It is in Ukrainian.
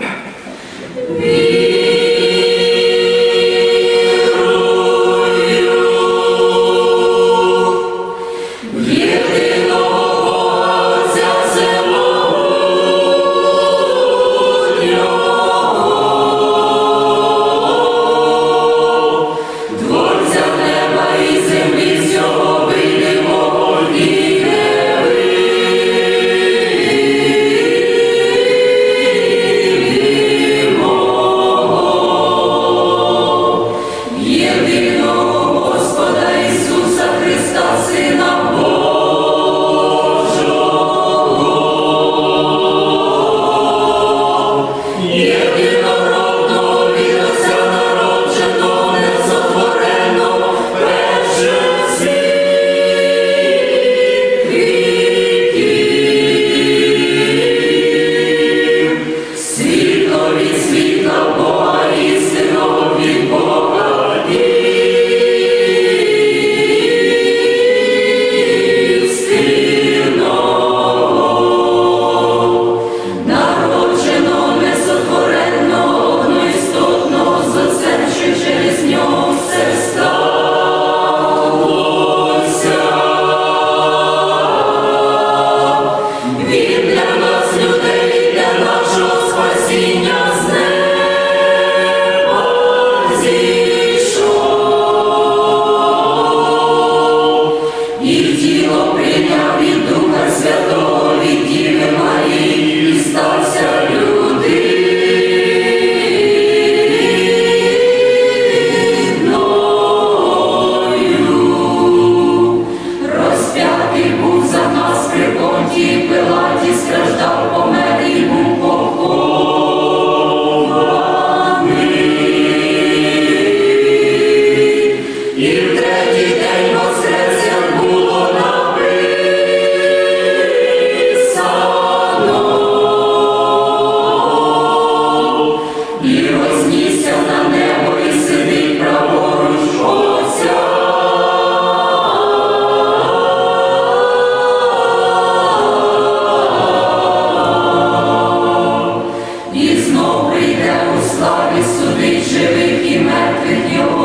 Yeah. you. Богом прийде у славі судить живих і мертвих його.